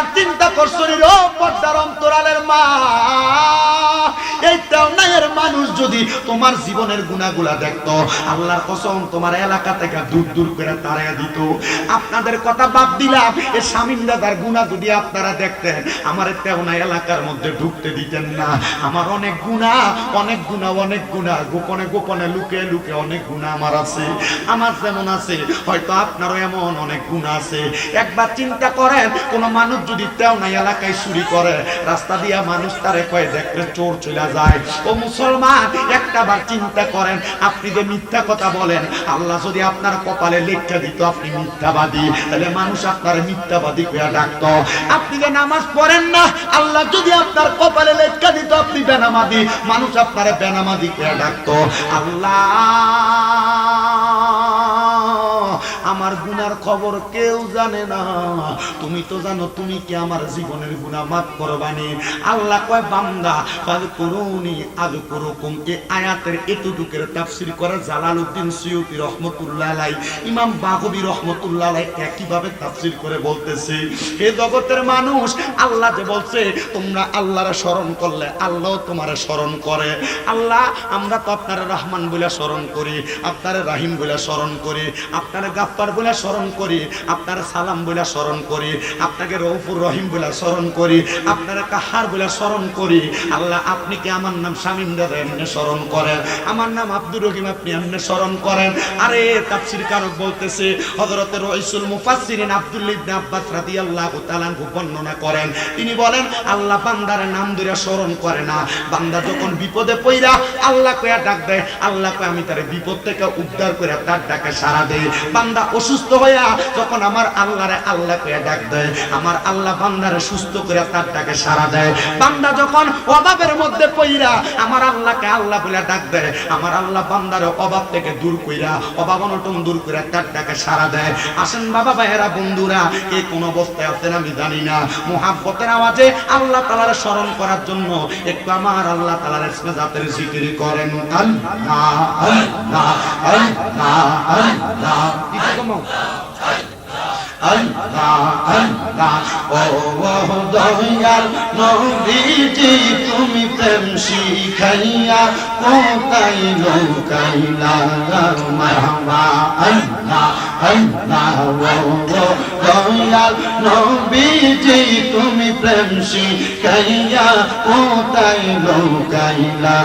একবার চিন্তা করছ ও পর্দার অন্তরালের মা। যদি তোমার জীবনের গুণাগুলা দেখতো, আল্লাহর কসম তোমার এলাকা থেকে দূর দূর করে তাড়াইয়া দিত। আপনাদের কথা বাদ দিলাম, এ স্বামীন দাদার গুণা যদি আপনারা দেখতেন, আমার তেউনা এলাকার মধ্যে ঢুকতে দিতেন না। আমার অনেক গুণা অনেক গুণা অনেক গুণা, গোপনে গোপনে, লুকে লুকে অনেক গুণা আমার আছে। আমার যেমন আছে, হয়তো আপনারও এমন অনেক গুণা আছে। একবার চিন্তা করেন, কোন মানুষ যদি তেউনা এলাকায় চুরি করে, রাস্তা দিয়া মানুষ তারে কয়ে, দেখলে চোর চলে যায়। ও মুসলমান একটা বার চিন্তা করেন, আপনি যে মিথ্যা কথা বলেন, আল্লাহ যদি আপনার কপালে লেখা দিত, আপনি মিথ্যাবাদী। তাহলে মানুষ আপনার মিথ্যাবাদী কইয়া ডাকত। আপনি যে নামাজ পড়েন না, আল্লাহ যদি আপনার কপালে লেখা দিত, আপনি বেনামাদি মানুষ আপনার বেনামাদি কইয়া ডাকত। আল্লাহ আমার গুনার খবর কেউ জানে না। তুমি তো জানো, তুমি কি আমার জীবনের গুনাহ মাফ করবানি? আল্লাহ কয়, বান্দা ফাজ করুনি আজ করুকুম এই আয়াতের এতটুকের তাফসীর করে জালালউদ্দিন সুয়ুতি রহমতুল্লাহ আলাই ইমাম বাগবী রহমতুল্লাহ আলাই একইভাবে তাফসীর করে বলতেছে, হে জগতের মানুষ, আল্লাহ যে বলছে, তোমরা আল্লাহরে স্মরণ করলে আল্লাহ তোমারে স্মরণ করে। আল্লাহ, আমরা তো আপনার রহমান বলে স্মরণ করি, আপনার রাহিম বলে স্মরণ করি। আপনার গাফফার বলে স্মরণ করি, আপনার সালাম বলে স্মরণ করি, আপনাকে রৌফুর রহিম বলে স্মরণ করি, আপনার কাহার বলে স্মরণ করি। আল্লাহ আপনি কি আমার নাম শামিম দাদা এমনি স্মরণ করেন? আমার নাম আব্দুর রহিম আপনি এমনি স্মরণ করেন? আরে, তাফসীর কারক বলতেছে, হযরত রাইসুল মুফাসসিরিন আব্দুল্লাহ ইবনে আব্বাস রাদিয়াল্লাহু তাআলা বর্ণনা করেন। তিনি বলেন, আল্লাহ বান্দার নাম ধরে স্মরণ করে না। বান্দা যখন বিপদে পইরা আল্লাহ কয়া ডাক দেয়, আল্লাহ কয়, আমি তার বিপদ থেকে উদ্ধার করে তার ডাকে সাড়া দেই। বান্দা অসুস্থ হইয়া যখন আমার আল্লাহরে আল্লাহ কয়া ডাক দেয়, আমার আল্লাহ বান্দারে সুস্থ করে তার ডাকে সাড়া দেয়। বান্দা যখন অভাবের মধ্যে পইরা আমার আল্লাহকে আল্লাহ বলে ডাক দেয়, আমার আল্লাহ বান্দারে অভাব থেকে দূর কইরা, অভাব অনটন দূর করে তার ডাকে সাড়া দেয়। আসেন বাবা ভাইয়েরা, বন্ধুরা কে কোন অবস্থায় আছেন আমি জানি না। মোহাব্বতের আওয়াজে আল্লাহ তালার স্মরণ করার জন্য একটু আমার আল্লাহ তালার জাতের জিকির করেন। আল্লাহ আল্লাহ আল্লাহ আল্লাহ। দয়াল নবীজি তুমি প্রেম শিখাইয়া কোথায় লোকাইলা মারহাবা আল্লাহ আল্লাহ ও দয়াল নবীজি তুমি প্রেম শিখাইয়া কোথায় লোকাইলা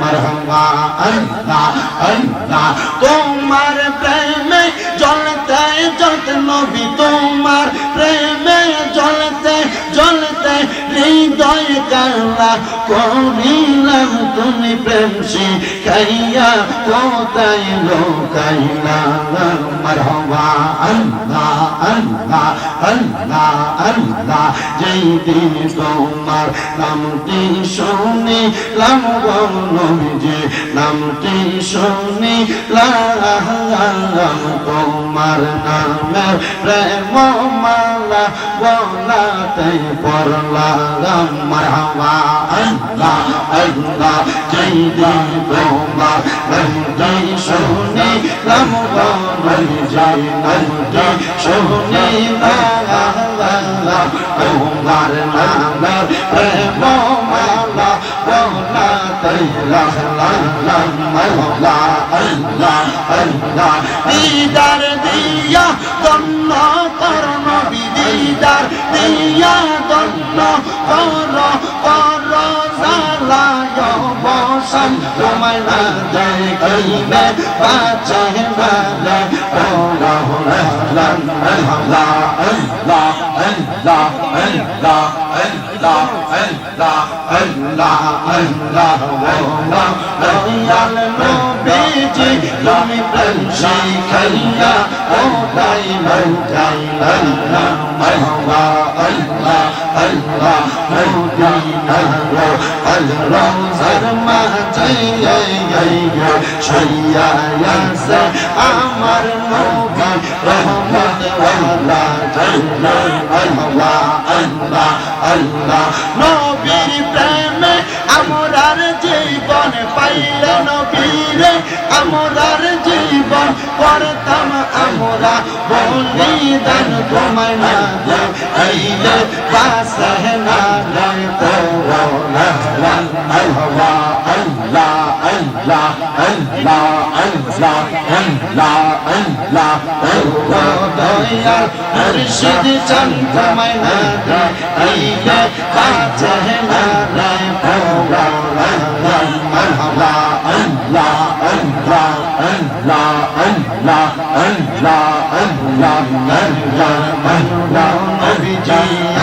মারহাবা আল্লাহ আল্লাহ তোমার প্রেমে নবী তোমার প্রেমে জ্বলতে জ্বলতে হৃদয় কালা করিলাম তুমি প্রেম শিখাইয়া, কোথায় লোকাইলা মারহাবা, আল্লাহ আল্লাহ আল্লাহ আল্লাহ, যেই দিন তোমার নামটি শুনি লাম নবীজি, নামটি শুনি লাম তোমার নামে প্রেম মালা বলাতে Allah marhaba Allah Allah jaidi bomba rajai shone lamba marjai marjai shone la la la la bombar la la rebo mala bola tai la la la mala Allah Allah didar diya donna দিদার দিয়া দন্ন কর কর জালায় বসন তোমায় না দেখিলে বাঁচে বালে আল্লাহ আল্লাহ আল্লাহ আল্লাহ আল্লাহ আল্লাহ আল্লাহ আল্লাহ আল্লাহ আল্লাহ আল্লাহ দয়াল নবীজি তুমি প্রেম শিখাইয়া ও আল্লাহ আল্লাহ আমার মোদি রহমত আল্লাহ আল্লাহ আল্লাহ আল্লাহ আল্লাহ নবী জীবন পাইলে নবীরে আমরার জীবন করতাম আমরা বলিদান তোমায় না আইলে বাসে না রে কোলা আল্লাহ আল্লাহ আল্লাহ আল্লাহ আল্লাহ আল্লাহ আল্লাহ দয়াল মুর্শিদ চান তোমায় না দে আইলে বাসে না রে কোলা আল্লাহ আল্লাহ আল্লাহ আল্লাহ আল্লাহ আল্লাহ আল্লাহ আল্লাহ আল্লাহ নবীজি আপনি মেরা তারা হারান ওগো নবীজি আপনি মেরার বাগান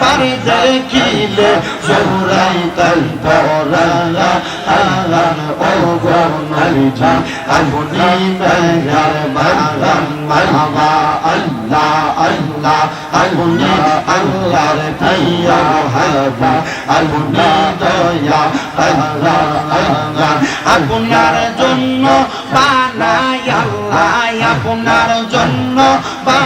পারি দেখিলে সৌরাই তাই পরা ও গনাই যা আগুনি মেয়ার জন্য বানাই আল্লাহ আপনার জন্য বা